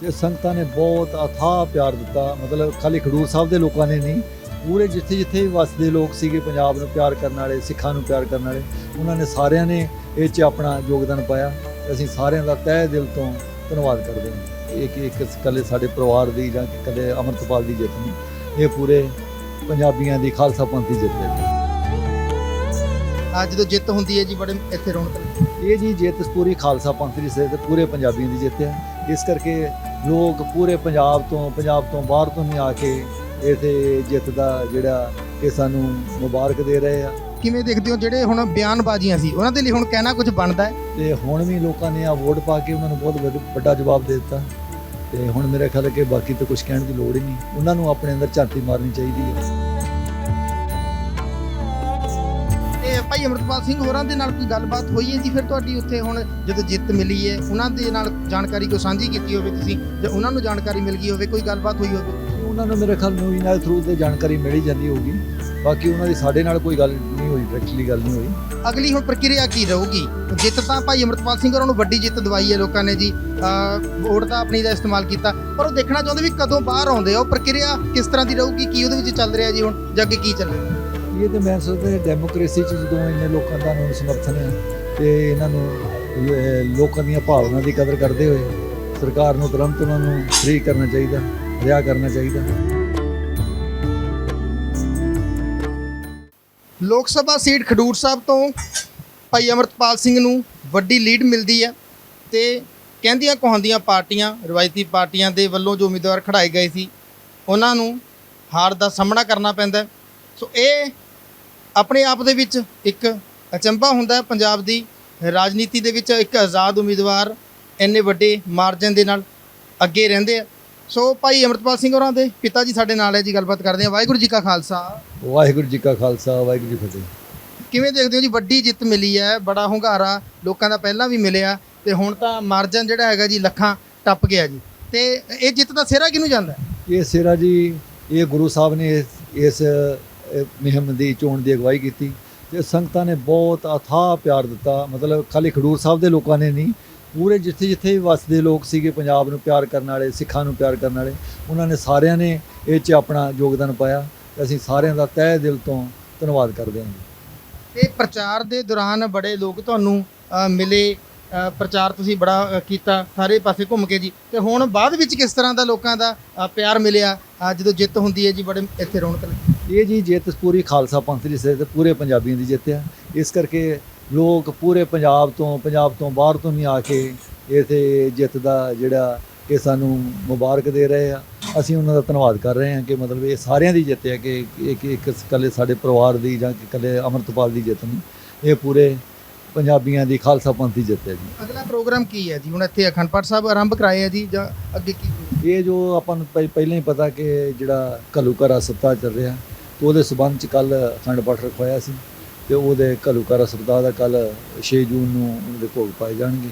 ਤੇ ਸੰਗਤਾਂ ਨੇ ਬਹੁਤ ਅਥਾਹ ਪਿਆਰ ਦਿੱਤਾ। ਮਤਲਬ ਖਾਲੀ ਖਡੂਰ ਸਾਹਿਬ ਦੇ ਲੋਕਾਂ ਨੇ ਨਹੀਂ ਪੂਰੇ ਜਿੱਥੇ ਜਿੱਥੇ ਵੀ ਵਸਦੇ ਲੋਕ ਸੀਗੇ ਪੰਜਾਬ ਨੂੰ ਪਿਆਰ ਕਰਨ ਵਾਲੇ ਸਿੱਖਾਂ ਨੂੰ ਪਿਆਰ ਕਰਨ ਵਾਲੇ ਉਹਨਾਂ ਨੇ ਸਾਰਿਆਂ ਨੇ ਇਹ 'ਚ ਆਪਣਾ ਯੋਗਦਾਨ ਪਾਇਆ। ਅਸੀਂ ਸਾਰਿਆਂ ਦਾ ਤਹਿ ਦਿਲ ਤੋਂ ਧੰਨਵਾਦ ਕਰਦੇ ਹਾਂ। ਇਹ ਕਿ ਇੱਕ ਇਕੱਲੇ ਸਾਡੇ ਪਰਿਵਾਰ ਦੀ ਜਾਂ ਇਕੱਲੇ ਅਮਰਤਪਾਲ ਦੀ ਜਿੱਤ ਨਹੀਂ ਇਹ ਪੂਰੇ ਪੰਜਾਬੀਆਂ ਦੀ ਖਾਲਸਾ ਪੰਥ ਦੀ ਜਿੱਤ ਹੈ। ਅੱਜ ਜਦੋਂ ਜਿੱਤ ਹੁੰਦੀ ਹੈ ਜੀ ਬੜੇ ਇੱਥੇ ਰੌਣਕ ਇਹ ਜੀ ਜਿੱਤ ਪੂਰੀ ਖਾਲਸਾ ਪੰਥ ਦੀ ਸਿਰ ਤੇ ਪੂਰੇ ਪੰਜਾਬੀਆਂ ਦੀ ਜਿੱਤ ਹੈ। ਇਸ ਕਰਕੇ ਲੋਕ ਪੂਰੇ ਪੰਜਾਬ ਤੋਂ ਪੰਜਾਬ ਤੋਂ ਬਾਹਰ ਤੋਂ ਵੀ ਆ ਕੇ ਇਥੇ ਜਿੱਤ ਦਾ ਜਿਹੜਾ ਕਿ ਸਾਨੂੰ ਮੁਬਾਰਕ ਦੇ ਰਹੇ ਆ। ਕਿਵੇਂ ਦੇਖਦੇ ਹੋ ਜਿਹੜੇ ਹੁਣ ਬਿਆਨਬਾਜ਼ੀਆਂ ਸੀ ਉਹਨਾਂ ਦੇ ਲਈ ਹੁਣ ਕਹਿਣਾ ਕੁਝ ਬਣਦਾ ਹੈ? ਤੇ ਹੁਣ ਵੀ ਲੋਕਾਂ ਨੇ ਆ ਵੋਟ ਪਾ ਕੇ ਉਹਨਾਂ ਨੂੰ ਬਹੁਤ ਵੱਡ- ਵੱਡਾ ਜਵਾਬ ਦੇ ਦਿੱਤਾ। ਤੇ ਹੁਣ ਮੇਰੇ ਖਿਆਲ ਹੈ ਕਿ ਬਾਕੀ ਤਾਂ ਕੁਝ ਕਹਿਣ ਦੀ ਲੋੜ ਹੀ ਨਹੀਂ। ਉਹਨਾਂ ਨੂੰ ਆਪਣੇ ਅੰਦਰ ਝਾਤੀ ਮਾਰਨੀ ਚਾਹੀਦੀ ਹੈ। ਭਾਈ ਅਮਰਤਪਾਲ ਸਿੰਘ ਹੋਰਾਂ ਦੇ ਨਾਲ ਕੋਈ ਗੱਲਬਾਤ ਹੋਈ ਹੈ ਜੀ? ਫਿਰ ਤੁਹਾਡੀ ਉੱਥੇ ਹੁਣ ਜਦੋਂ ਜਿੱਤ ਮਿਲੀ ਹੈ ਉਹਨਾਂ ਦੇ ਨਾਲ ਜਾਣਕਾਰੀ ਕੋਈ ਸਾਂਝੀ ਕੀਤੀ ਹੋਵੇ ਤੁਸੀਂ? ਜਾਂ ਉਹਨਾਂ ਨੂੰ ਜਾਣਕਾਰੀ ਮਿਲ ਗਈ ਹੋਵੇ ਕੋਈ ਗੱਲਬਾਤ ਹੋਈ ਹੋਵੇ? ਉਹਨਾਂ ਨੂੰ ਮੇਰੇ ਖਿਆਲ ਨਿਊਜ਼ ਨਾਲ ਥਰੂ ਤੇ ਜਾਣਕਾਰੀ ਮਿਲ ਹੀ ਜਾਂਦੀ ਹੋਊਗੀ। ਬਾਕੀ ਉਹਨਾਂ ਦੀ ਸਾਡੇ ਨਾਲ ਕੋਈ ਗੱਲ ਨਹੀਂ ਹੋਈ ਡਾਇਰੈਕਟਲੀ ਗੱਲ ਨਹੀਂ ਹੋਈ। ਅਗਲੀ ਹੁਣ ਪ੍ਰਕਿਰਿਆ ਕੀ ਰਹੂਗੀ? ਜਿੱਤ ਤਾਂ ਭਾਈ ਅਮਰਤਪਾਲ ਸਿੰਘ ਹੋਰਾਂ ਨੂੰ ਵੱਡੀ ਜਿੱਤ ਦਵਾਈ ਹੈ ਲੋਕਾਂ ਨੇ ਜੀ। ਵੋਟ ਤਾਂ ਆਪਣੀ ਦਾ ਇਸਤੇਮਾਲ ਕੀਤਾ। ਪਰ ਉਹ ਦੇਖਣਾ ਚਾਹੁੰਦੇ ਵੀ ਕਦੋਂ ਬਾਹਰ ਆਉਂਦੇ ਆ। ਉਹ ਪ੍ਰਕਿਰਿਆ ਕਿਸ ਤਰ੍ਹਾਂ ਦੀ ਰਹੂਗੀ? ਕੀ ਉਹਦੇ ਵਿੱਚ ਚੱਲ ਰਿਹਾ ਜੀ ਹੁਣ? ਜਾਂ ਅੱਗੇ ਕੀ ਚੱਲੇਗਾ ਇਹ ਤੇ ਮੈਂ ਸੋਚਦਾ ਡੈਮੋਕ੍ਰੇਸੀ ਚ ਜਦੋਂ ਇੰਨੇ ਲੋਕਾਂ ਦਾ ਨੂੰ ਸਮਰਥਨ ਹੈ ਤੇ ਇਹਨਾਂ ਨੂੰ ਲੋਕਾਂ ਦੀਆਂ ਭਾਵਨਾ ਦੀ ਕਦਰ ਕਰਦੇ ਹੋਏ ਸਰਕਾਰ ਨੂੰ ਤੁਰੰਤ ਉਹਨਾਂ ਨੂੰ ਫ੍ਰੀ ਕਰਨਾ ਚਾਹੀਦਾ, ਰਿਹਾ ਕਰਨਾ ਚਾਹੀਦਾ। ਲੋਕ ਸਭਾ ਸੀਟ ਖਡੂਰ ਸਾਹਿਬ ਤੋਂ ਭਾਈ ਅਮਰਤਪਾਲ ਸਿੰਘ ਨੂੰ ਵੱਡੀ ਲੀਡ ਮਿਲਦੀ ਹੈ ਤੇ ਕਹਿੰਦੀਆਂ ਕਹਾਂਦੀਆਂ ਪਾਰਟੀਆਂ, ਰਵਾਇਤੀ ਪਾਰਟੀਆਂ ਦੇ ਵੱਲੋਂ ਜੋ ਉਮੀਦਵਾਰ ਖੜਾਏ ਗਏ ਸੀ, ਉਹਨਾਂ ਨੂੰ ਹਾਰ ਦਾ ਸਾਹਮਣਾ ਕਰਨਾ ਪੈਂਦਾ ਸੋ ਇਹ ਆਪਣੇ ਆਪ ਦੇ ਵਿੱਚ ਇੱਕ ਅਚੰਭਾ ਹੁੰਦਾ ਹੈ ਪੰਜਾਬ ਦੀ ਰਾਜਨੀਤੀ ਦੇ ਵਿੱਚ ਇੱਕ ਆਜ਼ਾਦ ਉਮੀਦਵਾਰ ਇੰਨੇ ਵੱਡੇ ਮਾਰਜਨ ਦੇ ਨਾਲ ਅੱਗੇ ਰਹਿੰਦੇ ਆ। ਸੋ ਭਾਈ ਅਮਰਤਪਾਲ ਸਿੰਘ ਹੋਰਾਂ ਦੇ ਪਿਤਾ ਜੀ ਸਾਡੇ ਨਾਲ ਹੈ ਜੀ ਗੱਲਬਾਤ ਕਰਦੇ ਆ ਵਾਹਿਗੁਰੂ ਜੀ ਕਾ ਖਾਲਸਾ। ਵਾਹਿਗੁਰੂ ਜੀ ਕਾ ਖਾਲਸਾ ਵਾਹਿਗੁਰੂ ਜੀ ਫਤਿਹ। ਕਿਵੇਂ ਦੇਖਦੇ ਹੋ ਜੀ? ਵੱਡੀ ਜਿੱਤ ਮਿਲੀ ਹੈ ਬੜਾ ਹੁੰਗਾਰਾ ਲੋਕਾਂ ਦਾ ਪਹਿਲਾਂ ਵੀ ਮਿਲਿਆ ਤੇ ਹੁਣ ਤਾਂ ਮਾਰਜਨ ਜਿਹੜਾ ਹੈਗਾ ਜੀ ਲੱਖਾਂ ਟੱਪ ਗਿਆ ਜੀ। ਤੇ ਇਹ ਜਿੱਤ ਦਾ ਸਿਹਰਾ ਕਿਹਨੂੰ ਜਾਂਦਾ ਹੈ? ਇਹ ਸਿਰਾ ਜੀ ਇਹ ਗੁਰੂ ਸਾਹਿਬ ਨੇ ਇਸ- ਇਸ ਅਹ, ਮੁਹਿੰਮ ਦੀ ਚੋਣ ਦੀ ਅਗਵਾਈ ਕੀਤੀ ਤੇ ਸੰਗਤਾਂ ਨੇ ਬਹੁਤ ਅਥਾਹ ਪਿਆਰ ਦਿੱਤਾ। ਮਤਲਬ ਖਾਲੀ ਖਡੂਰ ਸਾਹਿਬ ਦੇ ਲੋਕਾਂ ਨੇ ਨਹੀਂ ਪੂਰੇ ਜਿੱਥੇ ਜਿੱਥੇ ਵੀ ਵਸਦੇ ਲੋਕ ਸੀਗੇ ਪੰਜਾਬ ਨੂੰ ਪਿਆਰ ਕਰਨ ਵਾਲੇ ਸਿੱਖਾਂ ਨੂੰ ਪਿਆਰ ਕਰਨ ਵਾਲੇ ਉਹਨਾਂ ਨੇ ਸਾਰਿਆਂ ਨੇ ਇਹ 'ਚ ਆਪਣਾ ਯੋਗਦਾਨ ਪਾਇਆ ਤੇ ਅਸੀਂ ਸਾਰਿਆਂ ਦਾ ਤਹਿ ਦਿਲ ਤੋਂ ਧੰਨਵਾਦ ਕਰਦੇ ਹਾਂ। ਤੇ ਪ੍ਰਚਾਰ ਦੇ ਦੌਰਾਨ ਬੜੇ ਲੋਕ ਤੁਹਾਨੂੰ ਮਿਲੇ। ਪ੍ਰਚਾਰ ਤੁਸੀਂ ਬੜਾ ਕੀਤਾ ਸਾਰੇ ਪਾਸੇ ਘੁੰਮ ਕੇ ਜੀ। ਤੇ ਹੁਣ ਬਾਅਦ ਵਿੱਚ ਕਿਸ ਤਰ੍ਹਾਂ ਦਾ ਲੋਕਾਂ ਦਾ ਪਿਆਰ ਮਿਲਿਆ? ਜਦੋਂ ਜਿੱਤ ਹੁੰਦੀ ਹੈ ਜੀ ਬੜੇ ਇੱਥੇ ਰੌਣਕ ਲੱਗਦੀ ਇਹ ਜੀ ਜਿੱਤ ਪੂਰੀ ਖਾਲਸਾ ਪੰਥ ਦੀ ਸਿਰ ਤੇ ਪੂਰੇ ਪੰਜਾਬੀਆਂ ਦੀ ਜਿੱਤ ਹੈ। ਇਸ ਕਰਕੇ ਲੋਕ ਪੂਰੇ ਪੰਜਾਬ ਤੋਂ ਪੰਜਾਬ ਤੋਂ ਬਾਹਰ ਤੋਂ ਵੀ ਆ ਕੇ ਇਥੇ ਜਿੱਤ ਦਾ ਜਿਹੜਾ ਇਹ ਸਾਨੂੰ ਮੁਬਾਰਕ ਦੇ ਰਹੇ ਆ। ਅਸੀਂ ਉਹਨਾਂ ਦਾ ਧੰਨਵਾਦ ਕਰ ਰਹੇ ਹਾਂ ਕਿ ਮਤਲਬ ਇਹ ਸਾਰਿਆਂ ਦੀ ਜਿੱਤ ਹੈ ਕਿ ਇੱਕ ਇੱਕ ਕੱਲੇ ਸਾਡੇ ਪਰਿਵਾਰ ਦੀ ਜਾਂ ਕੱਲੇ ਅਮਰਤਪਾਲ ਦੀ ਜਿੱਤ ਨਹੀਂ ਇਹ ਪੂਰੇ ਪੰਜਾਬੀਆਂ ਦੀ ਖਾਲਸਾ ਪੰਥ ਦੀ ਜਿੱਤ ਹੈ ਜੀ। ਅਗਲਾ ਪ੍ਰੋਗਰਾਮ ਕੀ ਹੈ ਜੀ? ਹੁਣ ਇੱਥੇ ਅਖੰਡ ਪਾਠ ਸਾਹਿਬ ਆਰੰਭ ਕਰਾਏ ਆ ਜੀ ਜਾਂ ਅੱਗੇ ਕੀ? ਇਹ ਜੋ ਆਪਾਂ ਨੂੰ ਪਹਿਲਾਂ ਹੀ ਪਤਾ ਕਿ ਜਿਹੜਾ ਘੱਲੂ ਘਲੂਕਰਾ ਸੱਤਾ ਚੱਲ ਰਿਹਾ ਉਹਦੇ ਸਬੰਧ ਚ ਕੱਲ ਅਖੰਡ ਪਾਠ ਰਖਵਾਇਆ ਸੀ ਤੇ ਉਹਦੇ ਘਲੂਕਰ ਸਰਦਾ ਦਾ ਕੱਲ 6 ਜੂਨ ਨੂੰ ਉਹਦੇ ਭੋਗ ਪਾਏ ਜਾਣਗੇ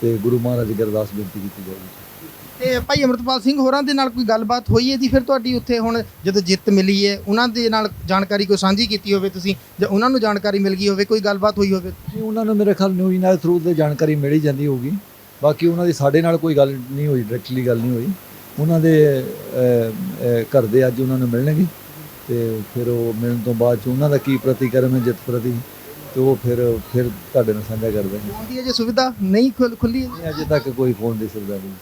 ਤੇ ਗੁਰੂ ਮਹਾਰਾਜ ਗਰਦਾਸ ਬੇਨਤੀ ਕੀਤੀ ਜਾਊਗੀ। ਤੇ ਭਾਈ ਅਮਰਤਪਾਲ ਸਿੰਘ ਹੋਰਾਂ ਦੇ ਨਾਲ ਕੋਈ ਗੱਲਬਾਤ ਹੋਈ ਹੈ ਜੀ? ਫਿਰ ਤੁਹਾਡੀ ਉੱਥੇ ਹੁਣ ਜਦੋਂ ਜਿੱਤ ਮਿਲੀ ਹੈ ਉਹਨਾਂ ਦੇ ਨਾਲ ਜਾਣਕਾਰੀ ਕੋਈ ਸਾਂਝੀ ਕੀਤੀ ਹੋਵੇ ਤੁਸੀਂ? ਜਾਂ ਉਹਨਾਂ ਨੂੰ ਜਾਣਕਾਰੀ ਮਿਲ ਗਈ ਹੋਵੇ ਕੋਈ ਗੱਲਬਾਤ ਹੋਈ ਹੋਵੇ? ਜੀ ਉਹਨਾਂ ਨੂੰ ਮੇਰੇ ਖਿਆਲ ਨਿਊਜ਼ ਨਾਲ ਥਰੂ ਤੇ ਜਾਣਕਾਰੀ ਮਿਲ ਹੀ ਜਾਂਦੀ ਹੋਊਗੀ। ਬਾਕੀ ਉਹਨਾਂ ਦੀ ਸਾਡੇ ਨਾਲ ਕੋਈ ਗੱਲ ਨਹੀਂ ਹੋਈ ਡਾਇਰੈਕਟਲੀ ਗੱਲ ਨਹੀਂ ਹੋਈ। ਉਹਨਾਂ ਦੇ ਘਰ ਦੇ ਅੱਜ ਉਹਨਾਂ ਨੂੰ ਮਿਲਣਗੇ। ਤੇ ਫਿਰ ਉਹ ਮਿਲਣ ਤੋਂ ਬਾਅਦ ਚ ਉਹਨਾਂ ਦਾ ਕੀ ਪ੍ਰਤੀਕਰਮ ਹੈ ਜਿੱਤ ਪ੍ਰਤੀ ਤੇ ਉਹ ਫਿਰ ਫਿਰ ਤੁਹਾਡੇ ਨਾਲ ਸਾਂਝਾ ਕਰ ਦਾਂਗੇ ਫੋਨ ਦੀ ਅਜੇ ਸੁਵਿਧਾ ਨਹੀਂ ਖੁੱਲ- ਹੈ? ਨਹੀਂ, ਅਜੇ ਤੱਕ ਕੋਈ ਫੋਨ ਦੇ ਸਕਦਾ ਨਹੀਂ।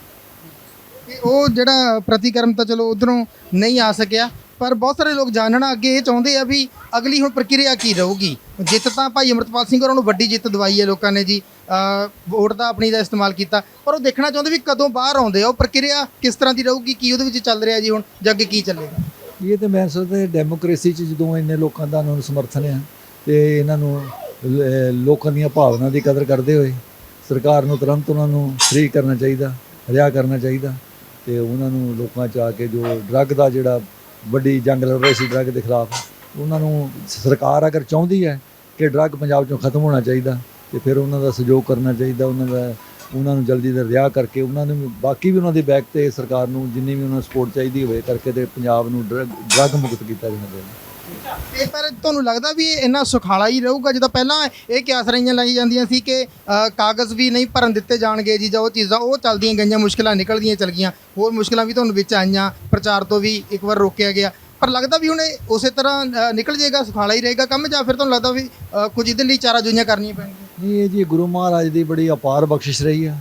ਤੇ ਉਹ ਜਿਹੜਾ ਪ੍ਰਤੀਕਰਮ ਤਾਂ ਚਲੋ ਉਧਰੋਂ ਨਹੀਂ ਆ ਸਕਿਆ ਪਰ ਬਹੁਤ ਸਾਰੇ ਲੋਕ ਜਾਣਨਾ ਅੱਗੇ ਇਹ ਚਾਹੁੰਦੇ ਆ ਵੀ ਅਗਲੀ ਹੁਣ ਪ੍ਰਕਿਰਿਆ ਕੀ ਰਹੂਗੀ? ਜਿੱਤ ਤਾਂ ਭਾਈ ਅਮਰਤਪਾਲ ਸਿੰਘ ਹੋਰਾਂ ਨੂੰ ਵੱਡੀ ਜਿੱਤ ਦਵਾਈ ਹੈ ਲੋਕਾਂ ਨੇ ਜੀ ਵੋਟ ਤਾਂ ਆਪਣੀ ਦਾ ਇਸਤੇਮਾਲ ਕੀਤਾ ਪਰ ਉਹ ਦੇਖਣਾ ਚਾਹੁੰਦੇ ਵੀ ਕਦੋਂ ਬਾਹਰ ਆਉਂਦੇ ਆ ਉਹ ਪ੍ਰਕਿਰਿਆ ਕਿਸ ਤਰ੍ਹਾਂ ਦੀ ਰਹੂਗੀ ਕੀ ਉਹਦੇ ਵਿੱਚ ਚੱਲ ਰਿਹਾ ਜੀ ਹੁਣ ਜਾਂ ਅੱਗੇ ਕੀ ਚੱਲੇਗਾ? ਇਹ ਤਾਂ ਮੈਂ ਸੋਚਦਾ ਡੈਮੋਕ੍ਰੇਸੀ ਚ ਜਦੋਂ ਇੰਨੇ ਲੋਕਾਂ ਦਾ ਉਹਨਾਂ ਨੂੰ ਸਮਰਥਨ ਹੈ ਤੇ ਇਹਨਾਂ ਨੂੰ ਲੋਕਾਂ ਦੀਆਂ ਭਾਵਨਾ ਦੀ ਕਦਰ ਕਰਦੇ ਹੋਏ ਸਰਕਾਰ ਨੂੰ ਤੁਰੰਤ ਉਹਨਾਂ ਨੂੰ ਫ੍ਰੀ ਕਰਨਾ ਚਾਹੀਦਾ, ਰਿਹਾ ਕਰਨਾ ਚਾਹੀਦਾ ਤੇ ਉਹਨਾਂ ਨੂੰ ਲੋਕਾਂ ਚ ਆ ਕੇ ਜੋ ਡਰੱਗ ਦਾ ਜਿਹੜਾ ਵੱਡੀ ਜੰਗ ਲੜ ਰਹੀ ਸੀ ਡਰੱਗ ਦੇ ਖਿਲਾਫ, ਉਹਨਾਂ ਨੂੰ ਸਰਕਾਰ ਅਗਰ ਚਾਹੁੰਦੀ ਹੈ ਕਿ ਡਰੱਗ ਪੰਜਾਬ ਚੋਂ ਖਤਮ ਹੋਣਾ ਚਾਹੀਦਾ ਤੇ ਫਿਰ ਉਹਨਾਂ ਦਾ ਸਹਿਯੋਗ ਕਰਨਾ ਚਾਹੀਦਾ, ਉਹਨਾਂ ਦਾ ਉਹਨਾਂ ਨੂੰ ਜਲਦੀ ਦਾ ਰਿਹਾ ਕਰਕੇ ਉਹਨਾਂ ਨੂੰ ਬਾਕੀ ਵੀ ਉਹਨਾਂ ਦੇ ਬੈਕ ਤੇ ਸਰਕਾਰ ਨੂੰ ਜਿੰਨੀ ਵੀ ਉਹਨਾਂ ਨੂੰ ਸਪੋਰਟ ਚਾਹੀਦੀ ਹੋਵੇ ਕਰਕੇ ਤੇ ਪੰਜਾਬ ਨੂੰ ਡਰੱਗ ਡਰੱਗ ਮੁਕਤ ਕੀਤਾ ਜਾਣਾ ਚਾਹੀਦਾ ਤੇ ਪਰ ਤੁਹਾਨੂੰ ਲੱਗਦਾ ਵੀ ਇੰਨਾ ਸੁਖਾਲਾ ਹੀ ਰਹੂਗਾ? ਜਦੋਂ ਪਹਿਲਾਂ ਇਹ ਕਿਆਸ ਰਹੀਆਂ ਲਾਈ ਜਾਂਦੀਆਂ ਸੀ ਕਿ ਕਾਗਜ਼ ਵੀ ਨਹੀਂ ਭਰਨ ਦਿੱਤੇ ਜਾਣਗੇ ਜੀ, ਜਾਂ ਉਹ ਚੀਜ਼ਾਂ ਉਹ ਚੱਲਦੀਆਂ ਗਈਆਂ, ਮੁਸ਼ਕਲਾਂ ਨਿਕਲਦੀਆਂ ਚਲ ਗਈਆਂ। ਹੋਰ ਮੁਸ਼ਕਲਾਂ ਵੀ ਤੁਹਾਨੂੰ ਵਿੱਚ ਆਈਆਂ, ਪ੍ਰਚਾਰ ਤੋਂ ਵੀ ਇੱਕ ਵਾਰ ਰੋਕਿਆ ਗਿਆ। ਪਰ ਲੱਗਦਾ ਵੀ ਹੁਣ ਇਹ ਉਸੇ ਤਰ੍ਹਾਂ ਨਿਕਲ ਜਾਏਗਾ, ਸੁਖਾਲਾ ਹੀ ਰਹੇਗਾ ਕੰਮ, ਜਾਂ ਫਿਰ ਤੁਹਾਨੂੰ ਲੱਗਦਾ ਵੀ ਕੁਝ ਇਹਦੇ ਲਈ ਚਾਰਾ ਜੁਈਆਂ ਕਰਨੀਆਂ ਪੈਣਗੀਆਂ? ਇਹ ਜੀ ਗੁਰੂ ਮਹਾਰਾਜ ਦੀ ਬੜੀ ਅਪਾਰ ਬਖਸ਼ਿਸ਼ ਰਹੀ ਆ।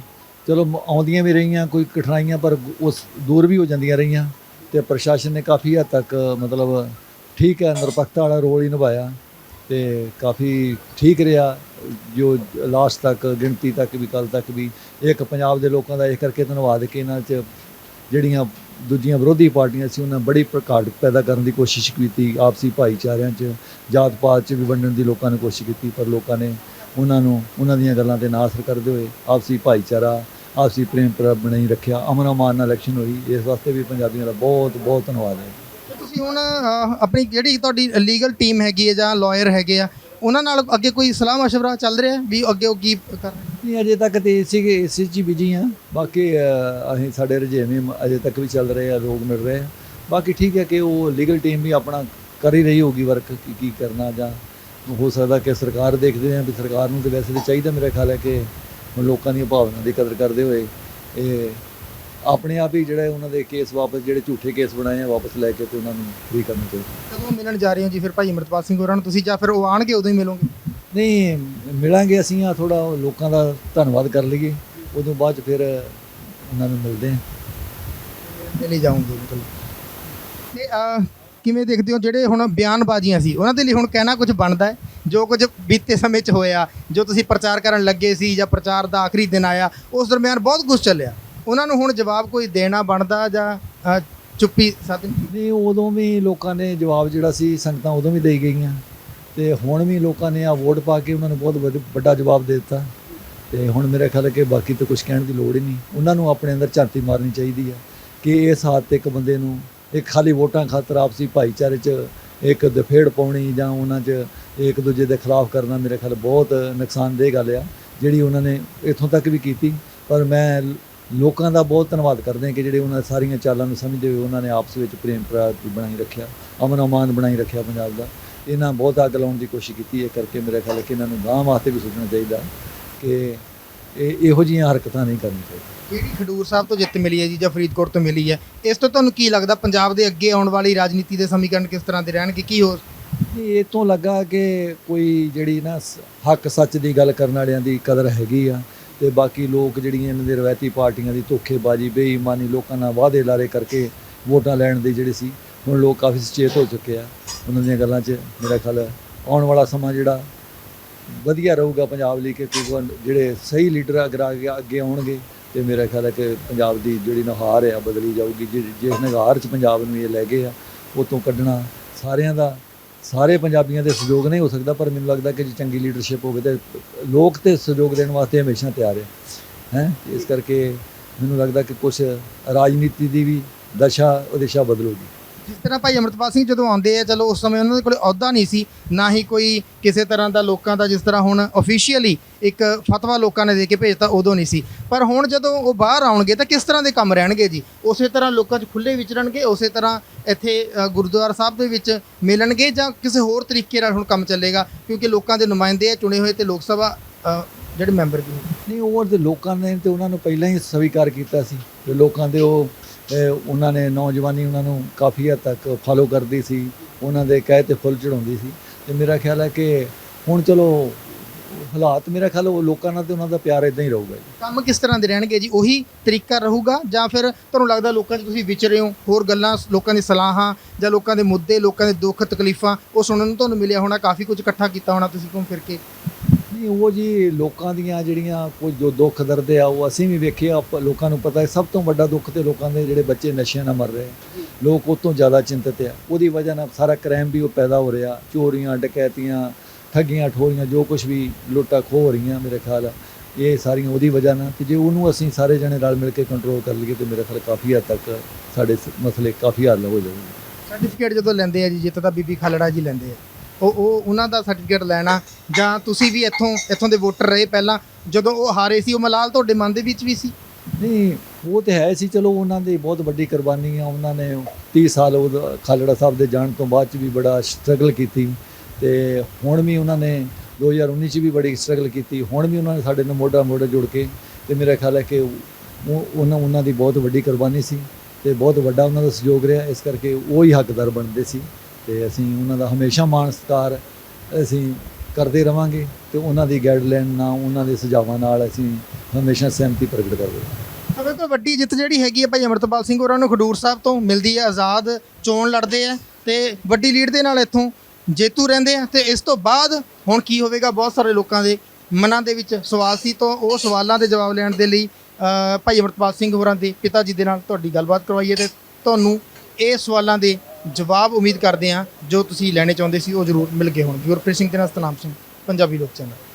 ਚਲੋ, ਮ- ਆਉਂਦੀਆਂ ਵੀ ਰਹੀਆਂ, ਕੋਈ ਕਠਿਨਾਈਆਂ, ਪਰ ਉਸ, ਦੂਰ ਵੀ ਹੋ ਜਾਂਦੀਆਂ ਰਹੀਆਂ। ਤੇ ਪ੍ਰਸ਼ਾਸਨ ਨੇ ਕਾਫੀ ਹੱਦ ਤੱਕ, ਮਤਲਬ ਠੀਕ ਹੈ, ਨਿਰਪੱਖਤਾ ਵਾਲਾ ਰੋਲ ਹੀ ਨਿਭਾਇਆ। ਤੇ ਕਾਫੀ ਠੀਕ ਰਿਹਾ, ਜੋ ਲਾਸਟ ਤੱਕ, ਗਿਣਤੀ ਤੱਕ ਵੀ ਕੱਲ ਤੱਕ ਵੀ। ਇੱਕ ਪੰਜਾਬ ਦੇ ਲੋਕਾਂ ਦਾ ਇਹ ਕਰਕੇ ਧੰਨਵਾਦ ਕਿ ਇਹਨਾਂ 'ਚ ਜਿਹੜੀਆਂ ਦੂਜੀਆਂ ਵਿਰੋਧੀ ਪਾਰਟੀਆਂ ਸੀ, ਉਹਨਾਂ ਬੜੀ ਪ੍ਰਕਾਟ ਪੈਦਾ ਕਰਨ ਦੀ ਕੋਸ਼ਿਸ਼ ਕੀਤੀ, ਆਪਸੀ ਭਾਈਚਾਰਿਆਂ 'ਚ ਜਾਤ ਪਾਤ 'ਚ ਵੀ ਵੰਡਣ ਦੀ ਲੋਕਾਂ ਨੇ ਕੋਸ਼ਿਸ਼ ਕੀਤੀ, ਪਰ ਲੋਕਾਂ ਨੇ ਉਹਨਾਂ ਨੂੰ ਉਹਨਾਂ ਦੀਆਂ ਗੱਲਾਂ ਤੇ ਨਾ ਅਸਰ ਕਰਦੇ ਹੋਏ ਆਪਸੀ ਭਾਈਚਾਰਾ ਆਪਸੀ ਪ੍ਰੇਮ ਪ੍ਰਭ ਬਣਾਈ ਰੱਖਿਆ ਅਮਨ ਅਮਾਨ ਨਾਲ ਇਲੈਕਸ਼ਨ ਹੋਈ ਇਸ ਵਾਸਤੇ ਵੀ ਪੰਜਾਬੀਆਂ ਦਾ ਬਹੁਤ ਬਹੁਤ ਧੰਨਵਾਦ ਹੈ। ਤੁਸੀਂ ਹੁਣ ਆਪਣੀ ਜਿਹੜੀ ਤੁਹਾਡੀ ਲੀਗਲ ਟੀਮ ਹੈਗੀ ਹੈ ਜਾਂ ਲਾਇਰ ਹੈਗੇ ਆ ਉਹਨਾਂ ਨਾਲ ਅੱਗੇ ਕੋਈ ਸਲਾਹ ਮਸ਼ਵਰਾ ਚੱਲ ਰਿਹਾ ਵੀ ਅੱਗੇ ਉਹ ਕੀ ਕਰ ਨਹੀਂ ਅਜੇ ਤੱਕ ਤੇ ਇਸੇ ਕੇ ਇਸੇ ਚ ਬਿਜ਼ੀ ਆ। ਬਾਕੀ ਅਸੀਂ ਸਾਡੇ ਰਜੇਵੇਂ ਅਜੇ ਤੱਕ ਵੀ ਚੱਲ ਰਹੇ ਆ ਲੋਕ ਮਿਲ ਰਹੇ ਆ। ਬਾਕੀ ਠੀਕ ਹੈ ਕਿ ਉਹ ਲੀਗਲ ਟੀਮ ਵੀ ਆਪਣਾ ਕਰ ਹੀ ਰਹੀ ਹੋਗੀ ਵਰਕ ਕੀ ਕੀ ਕਰਨਾ ਜਾਂ ਹੋ ਸਕਦਾ ਕਿ ਸਰਕਾਰ ਦੇਖਦੇ ਆ ਵੀ ਸਰਕਾਰ ਨੂੰ ਤੇ ਵੈਸੇ ਤੇ ਚਾਹੀਦਾ ਮੇਰੇ ਖਿਆਲ ਹੈ ਕਿ ਲੋਕਾਂ ਦੀਆਂ ਭਾਵਨਾ ਦੀ ਕਦਰ ਕਰਦੇ ਹੋਏ ਇਹ ਆਪਣੇ ਆਪ ਹੀ ਜਿਹੜਾ ਉਹਨਾਂ ਦੇ ਕੇਸ ਵਾਪਸ ਜਿਹੜੇ ਝੂਠੇ ਕੇਸ ਬਣਾਏ ਆ ਵਾਪਸ ਲੈ ਕੇ ਤੇ ਉਹਨਾਂ ਨੂੰ ਫ੍ਰੀ ਕਰਨਾ ਚਾਹੀਦਾ। ਕਦੋਂ ਮਿਲਣ ਜਾ ਰਹੇ ਹੋ ਜੀ ਫਿਰ ਭਾਈ ਅਮਰਤਪਾਲ ਸਿੰਘ ਹੋਰਾਂ ਨੂੰ? ਤੁਸੀਂ ਜਾਂ ਫਿਰ ਉਹ ਆਣਗੇ ਉਦੋਂ ਹੀ ਮਿਲੋਗੇ? ਨਹੀਂ ਮਿਲਾਂਗੇ ਅਸੀਂ ਆ ਥੋੜਾ ਲੋਕਾਂ ਦਾ ਧੰਨਵਾਦ ਕਰ ਲਈਏ। ਉਦੋਂ ਬਾਅਦ 'ਚ ਫਿਰ ਉਹਨਾਂ ਨੂੰ ਮਿਲਦੇ ਹਾਂ ਮਿਲ ਜਾਉਂਗੇ ਬਿਲਕੁਲ। ਤੇ ਕਿਵੇਂ ਦੇਖਦੇ ਹੋ ਜਿਹੜੇ ਹੁਣ ਬਿਆਨਬਾਜ਼ੀਆਂ ਸੀ? ਉਹਨਾਂ ਦੇ ਲਈ ਹੁਣ ਕਹਿਣਾ ਕੁਝ ਬਣਦਾ ਹੈ? ਜੋ ਕੁਝ ਬੀਤੇ ਸਮੇਂ 'ਚ ਹੋਇਆ, ਜੋ ਤੁਸੀਂ ਪ੍ਰਚਾਰ ਕਰਨ ਲੱਗੇ ਸੀ ਜਾਂ ਪ੍ਰਚਾਰ ਦਾ ਆਖਰੀ ਦਿਨ ਆਇਆ, ਉਸ ਦਰਮਿਆਨ ਬਹੁਤ ਕੁਝ ਚੱਲਿਆ। ਉਹਨਾਂ ਨੂੰ ਹੁਣ ਜਵਾਬ ਕੋਈ ਦੇਣਾ ਬਣਦਾ ਜਾਂ ਚੁੱਪੀ ਸਾਧਨ ਨਹੀਂ, ਉਦੋਂ ਵੀ ਲੋਕਾਂ ਨੇ ਜਵਾਬ ਜਿਹੜਾ ਸੀ, ਸੰਗਤਾਂ ਉਦੋਂ ਵੀ ਦੇਈ ਗਈਆਂ। ਤੇ ਹੁਣ ਵੀ ਲੋਕਾਂ ਨੇ ਆ ਵੋਟ ਪਾ ਕੇ ਉਹਨਾਂ ਨੂੰ ਬਹੁਤ ਵੱਡ- ਵੱਡਾ ਜਵਾਬ ਦੇ ਦਿੱਤਾ। ਤੇ ਹੁਣ ਮੇਰੇ ਖਿਆਲ ਹੈ ਕਿ ਬਾਕੀ ਤਾਂ ਕੁਝ ਕਹਿਣ ਦੀ ਲੋੜ ਹੀ ਨਹੀਂ। ਉਹਨਾਂ ਨੂੰ ਆਪਣੇ ਅੰਦਰ ਝਾਤੀ ਮਾਰਨੀ ਚਾਹੀਦੀ ਆ ਕਿ ਇਸ ਹੱਥ ਤੇ ਇੱਕ ਬੰਦੇ ਨੂੰ ਇਹ ਖਾਲੀ ਵੋਟਾਂ ਖਾਤਰ ਆਪਸੀ ਭਾਈਚਾਰੇ 'ਚ ਇੱਕ ਦਫੇੜ ਪਾਉਣੀ ਜਾਂ ਉਹਨਾਂ 'ਚ ਇੱਕ ਦੂਜੇ ਦੇ ਖਿਲਾਫ ਕਰਨਾ ਮੇਰੇ ਖਿਆਲ ਬਹੁਤ ਨੁਕਸਾਨਦੇਹ ਗੱਲ ਆ, ਜਿਹੜੀ ਉਹਨਾਂ ਨੇ ਇੱਥੋਂ ਤੱਕ ਵੀ ਕੀਤੀ। ਪਰ ਮੈਂ ਲੋਕਾਂ ਦਾ ਬਹੁਤ ਧੰਨਵਾਦ ਕਰਦੇ ਹਾਂ ਕਿ ਜਿਹੜੇ ਉਹਨਾਂ ਸਾਰੀਆਂ ਚਾਲਾਂ ਨੂੰ ਸਮਝਦੇ ਹੋਏ ਉਹਨਾਂ ਨੇ ਆਪਸ ਵਿੱਚ ਪ੍ਰੇਮ ਪ੍ਰਾਪਤੀ ਬਣਾਈ ਰੱਖਿਆ, ਅਮਨ ਅਮਾਨ ਬਣਾਈ ਰੱਖਿਆ ਪੰਜਾਬ ਦਾ। ਇਹਨਾਂ ਬਹੁਤ ਅੱਗ ਲਾਉਣ ਦੀ ਕੋਸ਼ਿਸ਼ ਕੀਤੀ ਹੈ ਕਰਕੇ ਮੇਰੇ ਖਿਆਲ ਕਿ ਇਹਨਾਂ ਨੂੰ ਗਾਂਹ ਵਾਸਤੇ ਵੀ ਸੋਚਣਾ ਚਾਹੀਦਾ ਕਿ ਇਹ ਇਹੋ ਜਿਹੀਆਂ ਹਰਕਤਾਂ ਨਹੀਂ ਕਰਨੀਆਂ ਚਾਹੀਦੀਆਂ। ਜਿਹੜੀ ਖਡੂਰ ਸਾਹਿਬ ਤੋਂ ਜਿੱਤ ਮਿਲੀ ਹੈ ਜੀ ਜਾਂ ਫਰੀਦਕੋਟ ਤੋਂ ਮਿਲੀ ਹੈ? ਇਸ ਤੋਂ ਤੁਹਾਨੂੰ ਕੀ ਲੱਗਦਾ ਪੰਜਾਬ ਦੇ ਅੱਗੇ ਆਉਣ ਵਾਲੀ ਰਾਜਨੀਤੀ ਦੇ ਸਮੀਕਰਨ ਕਿਸ ਤਰ੍ਹਾਂ ਦੇ ਰਹਿਣਗੇ? ਕੀ ਹੋ ਇਹ ਤੋਂ ਲੱਗਾ ਕਿ ਕੋਈ ਜਿਹੜੀ ਨਾ ਸ- ਹੱਕ ਸੱਚ ਦੀ ਗੱਲ ਕਰਨ ਵਾਲਿਆਂ ਦੀ ਕਦਰ ਹੈਗੀ ਆ ਤੇ ਬਾਕੀ ਲੋਕ ਜਿਹੜੀਆਂ ਇਹਨਾਂ ਦੇ ਰਵਾਇਤੀ ਪਾਰਟੀਆਂ ਦੀ ਧੋਖੇਬਾਜ਼ੀ ਬੇਈਮਾਨੀ ਲੋਕਾਂ ਨਾਲ ਵਾਅਦੇ ਲਾਰੇ ਕਰਕੇ ਵੋਟਾਂ ਲੈਣ ਦੀ ਜਿਹੜੀ ਸੀ ਹੁਣ ਲੋਕ ਕਾਫੀ ਸੁਚੇਤ ਹੋ ਚੁੱਕੇ ਆ। ਉਹਨਾਂ ਦੀਆਂ ਗੱਲਾਂ 'ਚ ਮੇਰਾ ਖਿਆਲ ਹੈ ਆਉਣ ਵਾਲਾ ਸਮਾਂ ਜਿਹੜਾ ਵਧੀਆ ਰਹੂਗਾ ਪੰਜਾਬ ਲਈ ਕਿ ਜਿਹੜੇ ਸਹੀ ਲੀਡਰ ਅਗਰ ਆ ਕੇ ਅੱਗੇ ਆਉਣਗੇ, ਤੇ ਮੇਰਾ ਖਿਆਲ ਹੈ ਕਿ ਪੰਜਾਬ ਦੀ ਜਿਹੜੀ ਨੁਹਾਰ ਹੈ ਬਦਲੀ ਜਾਊਗੀ। ਜਿ- ਜਿਸ ਨੁਹਾਰ 'ਚ ਪੰਜਾਬ ਨੂੰ ਇਹ ਲੈ ਗਏ ਆ, ਉਹ ਤੋਂ ਕੱਢਣਾ ਸਾਰਿਆਂ ਦਾ, ਸਾਰੇ ਪੰਜਾਬੀਆਂ ਦੇ ਸਹਿਯੋਗ ਨਹੀਂ ਹੋ ਸਕਦਾ, ਪਰ ਮੈਨੂੰ ਲੱਗਦਾ ਕਿ ਜੇ ਚੰਗੀ ਲੀਡਰਸ਼ਿਪ ਹੋਵੇ ਤੇ ਲੋਕ ਤੇ ਸਹਿਯੋਗ ਦੇਣ ਵਾਸਤੇ ਹਮੇਸ਼ਾ ਤਿਆਰ ਹੈ। ਹੈ? ਇਸ ਕਰਕੇ ਮੈਨੂੰ ਲੱਗਦਾ ਕਿ ਕੁਝ ਰਾਜਨੀਤੀ ਦੀ ਵੀ ਦਸ਼ਾ, ਉਹ ਦਿਸ਼ਾ ਬਦਲੂਗੀ। ਜਿਸ ਤਰ੍ਹਾਂ ਭਾਈ ਅਮਰਤਪਾਲ ਸਿੰਘ ਜਦੋਂ ਆਉਂਦੇ ਆ, ਚਲੋ ਉਸ ਸਮੇਂ ਉਹਨਾਂ ਦੇ ਕੋਲ ਅਹੁਦਾ ਨਹੀਂ ਸੀ, ਨਾ ਹੀ ਕੋਈ ਕਿਸੇ ਤਰ੍ਹਾਂ ਦਾ ਲੋਕਾਂ ਦਾ ਜਿਸ ਤਰ੍ਹਾਂ ਹੁਣ ਅਫੀਸ਼ੀਅਲੀ ਇੱਕ ਫਤਵਾ ਲੋਕਾਂ ਨੇ ਦੇ ਕੇ ਭੇਜਤਾ, ਉਦੋਂ ਨਹੀਂ ਸੀ। ਪਰ ਹੁਣ ਜਦੋਂ ਉਹ ਬਾਹਰ ਆਉਣਗੇ ਤਾਂ ਕਿਸ ਤਰ੍ਹਾਂ ਦੇ ਕੰਮ ਰਹਿਣਗੇ ਜੀ? ਉਸੇ ਤਰ੍ਹਾਂ ਲੋਕਾਂ 'ਚ ਖੁੱਲੇ ਵਿਚਰਨਗੇ, ਉਸੇ ਤਰ੍ਹਾਂ ਇੱਥੇ ਗੁਰਦੁਆਰਾ ਸਾਹਿਬ ਦੇ ਵਿੱਚ ਮਿਲਣਗੇ ਜਾਂ ਕਿਸੇ ਹੋਰ ਤਰੀਕੇ ਨਾਲ ਹੁਣ ਕੰਮ ਚੱਲੇਗਾ? ਕਿਉਂਕਿ ਲੋਕਾਂ ਦੇ ਨੁਮਾਇੰਦੇ ਆ, ਚੁਣੇ ਹੋਏ ਤੇ ਲੋਕ ਸਭਾ ਜਿਹੜੇ ਮੈਂਬਰ ਵੀ ਨਹੀਂ, ਉਹ ਤੇ ਲੋਕਾਂ ਨੇ ਤੇ ਉਹਨਾਂ ਨੂੰ ਪਹਿਲਾਂ ਹੀ ਸਵੀਕਾਰ ਕੀਤਾ ਸੀ। ਜੋ ਲੋਕਾਂ ਦੇ ਉਹ ਉਹਨਾਂ ਨੇ ਨੌਜਵਾਨੀ ਉਹਨਾਂ ਨੂੰ ਕਾਫੀ ਹੱਦ ਤੱਕ ਫਾਲੋ ਕਰਦੀ ਸੀ, ਉਹਨਾਂ ਦੇ ਕਹਿ ਤੇ ਫੁੱਲ ਚੜਾਉਂਦੀ ਸੀ। ਤੇ ਮੇਰਾ ਖਿਆਲ ਹੈ ਕਿ ਹੁਣ ਚਲੋ ਹਾਲਾਤ ਮੇਰਾ ਖਿਆਲ ਉਹ ਲੋਕਾਂ ਨਾਲ ਤੇ ਉਹਨਾਂ ਦਾ ਪਿਆਰ ਇਦਾਂ ਹੀ ਰਹੂਗਾ ਜੀ। ਕੰਮ ਕਿਸ ਤਰ੍ਹਾਂ ਦੇ ਰਹਿਣਗੇ ਜੀ? ਉਹੀ ਤਰੀਕਾ ਰਹੂਗਾ ਜਾਂ ਫਿਰ ਤੁਹਾਨੂੰ ਲੱਗਦਾ ਲੋਕਾਂ 'ਚ ਤੁਸੀਂ ਵਿਚਰੇ ਹੋ, ਹੋਰ ਗੱਲਾਂ ਲੋਕਾਂ ਦੀ ਸਲਾਹਾਂ ਜਾਂ ਲੋਕਾਂ ਦੇ ਮੁੱਦੇ, ਲੋਕਾਂ ਦੇ ਦੁੱਖ ਤਕਲੀਫਾਂ, ਉਹ ਸੁਣਨ ਨੂੰ ਤੁਹਾਨੂੰ ਮਿਲਿਆ ਹੋਣਾ, ਕਾਫੀ ਕੁਝ ਇਕੱਠਾ ਕੀਤਾ ਹੋਣਾ ਤੁਸੀਂ ਘੁੰਮ ਫਿਰ ਕੇ? ਨਹੀਂ ਉਹ ਜੀ ਲੋਕਾਂ ਦੀਆਂ ਜਿਹੜੀਆਂ ਕੋਈ ਜੋ ਦੁੱਖ ਦਰਦ ਆ ਉਹ ਅਸੀਂ ਵੀ ਵੇਖਿਆ ਲੋਕਾਂ ਨੂੰ ਪਤਾ ਹੈ ਸਭ ਤੋਂ ਵੱਡਾ ਦੁੱਖ ਤੇ ਲੋਕਾਂ ਦੇ ਜਿਹੜੇ ਬੱਚੇ ਨਸ਼ਿਆਂ ਨਾਲ ਮਰ ਰਹੇ ਆ। ਲੋਕ ਉਹ ਤੋਂ ਜ਼ਿਆਦਾ ਚਿੰਤਤ ਆ। ਉਹਦੀ ਵਜ੍ਹਾ ਨਾਲ ਸਾਰਾ ਕ੍ਰਾਈਮ ਵੀ ਉਹ ਪੈਦਾ ਹੋ ਰਿਹਾ। ਚੋਰੀਆਂ ਡਕੈਤੀਆਂ ਠੱਗੀਆਂ ਠੋਰੀਆਂ ਜੋ ਕੁਝ ਵੀ ਲੁੱਟਾਂ ਖੋਹ ਹੋ ਰਹੀਆਂ ਮੇਰੇ ਖਿਆਲ ਆ ਇਹ ਸਾਰੀਆਂ ਉਹਦੀ ਵਜ੍ਹਾ ਨਾਲ। ਤੇ ਜੇ ਉਹਨੂੰ ਅਸੀਂ ਸਾਰੇ ਜਣੇ ਰਲ ਮਿਲ ਕੇ ਕੰਟਰੋਲ ਕਰ ਲਈਏ ਤੇ ਮੇਰੇ ਖਿਆਲ ਕਾਫੀ ਹੱਦ ਤੱਕ ਸਾਡੇ ਮਸਲੇ ਕਾਫੀ ਹੱਲ ਹੋ ਜਾਣਗੇ। ਸਰਟੀਫਿਕੇਟ ਜਦੋਂ ਲੈਂਦੇ ਆ ਜੀ ਜਿੱਤ ਦਾ ਬੀਬੀ ਖਾਲੜਾ ਜੀ ਲੈਂਦੇ ਆ। ਉਹ ਉਹ ਉਹਨਾਂ ਦਾ ਸਰਟੀਫਿਕੇਟ ਲੈਣਾ ਜਾਂ ਤੁਸੀਂ ਵੀ ਇੱਥੋਂ ਇੱਥੋਂ ਦੇ ਵੋਟਰ ਰਹੇ ਪਹਿਲਾਂ, ਜਦੋਂ ਉਹ ਹਾਰੇ ਸੀ, ਉਹ ਮਲਾਲ ਤੁਹਾਡੇ ਮਨ ਦੇ ਵਿੱਚ ਵੀ ਸੀ? ਨਹੀਂ, ਉਹ ਤੇ ਹੈ ਸੀ, ਚਲੋ ਉਹਨਾਂ ਦੀ ਬਹੁਤ ਵੱਡੀ ਕੁਰਬਾਨੀ ਆ, ਉਹਨਾਂ ਨੇ 30 ਸਾਲ ਉਹ ਖਾਲੜਾ ਸਾਹਿਬ ਦੇ ਜਾਣ ਤੋਂ ਬਾਅਦ ਚ ਵੀ ਬੜਾ ਸਟਰਗਲ ਕੀਤੀ। ਤੇ ਹੁਣ ਵੀ ਉਹਨਾਂ ਨੇ 2019 ਚ ਵੀ ਬੜੀ ਸਟਰਗਲ ਕੀਤੀ, ਹੁਣ ਵੀ ਉਹਨਾਂ ਨੇ ਸਾਡੇ ਨਾਲ ਮੋਢਾ ਮੋਢਾ ਜੁੜ ਕੇ, ਤੇ ਮੇਰਾ ਖਿਆਲ ਹੈ ਕਿ ਉਹਨਾਂ ਉਹਨਾਂ ਦੀ ਬਹੁਤ ਵੱਡੀ ਕੁਰਬਾਨੀ ਸੀ ਤੇ ਬਹੁਤ ਵੱਡਾ ਉਹਨਾਂ ਦਾ ਸਹਿਯੋਗ ਰਿਹਾ, ਇਸ ਕਰਕੇ ਉਹ ਹੀ ਹੱਕਦਾਰ ਬਣਦੇ ਸੀ ਤੇ ਅਸੀਂ ਉਹਨਾਂ ਦਾ ਹਮੇਸ਼ਾ ਮਾਣ ਸਤਿਕਾਰ ਅਸੀਂ ਕਰਦੇ ਰਵਾਂਗੇ ਤੇ ਉਹਨਾਂ ਦੀ ਗਾਈਡਲਾਈਨ ਨਾਲ ਉਹਨਾਂ ਦੇ ਸੁਝਾਵਾਂ ਨਾਲ ਅਸੀਂ ਹਮੇਸ਼ਾ ਸਹਿਮਤੀ ਪ੍ਰਗਟ ਕਰਦੇ ਹਾਂ ਸਭ ਤੋਂ ਵੱਡੀ ਜਿੱਤ ਜਿਹੜੀ ਹੈਗੀ ਹੈ ਭਾਈ ਅਮਰਤਪਾਲ ਸਿੰਘ ਹੋਰਾਂ ਨੂੰ ਖਡੂਰ ਸਾਹਿਬ ਤੋਂ ਮਿਲਦੀ ਹੈ ਆਜ਼ਾਦ ਚੋਣ ਲੜਦੇ ਆ ਤੇ ਵੱਡੀ ਲੀਡ ਦੇ ਨਾਲ ਇੱਥੋਂ ਜੇਤੂ ਰਹਿੰਦੇ ਆ ਤੇ ਇਸ ਤੋਂ ਬਾਅਦ ਹੁਣ ਕੀ ਹੋਵੇਗਾ? ਬਹੁਤ ਸਾਰੇ ਲੋਕਾਂ ਦੇ ਮਨਾਂ ਦੇ ਵਿੱਚ ਸਵਾਲ ਸੀ ਤੋਂ ਉਹ ਸਵਾਲਾਂ ਦੇ ਜਵਾਬ ਲੈਣ ਦੇ ਲਈ ਅ, ਭਾਈ ਅਮਰਤਪਾਲ ਸਿੰਘ ਹੋਰਾਂ ਦੇ ਪਿਤਾ ਜੀ ਦੇ ਨਾਲ ਤੁਹਾਡੀ ਗੱਲਬਾਤ ਕਰਵਾਈਏ ਤੇ ਤੁਹਾਨੂੰ ਇਹ ਸਵਾਲਾਂ ਦੇ ਜਵਾਬ ਉਮੀਦ ਕਰਦੇ ਹਾਂ ਜੋ ਤੁਸੀਂ ਲੈਣੇ ਚਾਹੁੰਦੇ ਸੀ ਉਹ ਜ਼ਰੂਰ ਮਿਲ ਗਏ ਹੋਣਗੇ। ਗੁਰਪ੍ਰੀਤ ਸਿੰਘ ਤੇ ਨਾਲ ਸਤਨਾਮ ਸਿੰਘ, ਪੰਜਾਬੀ ਲੋਕ ਚੈਨਲ।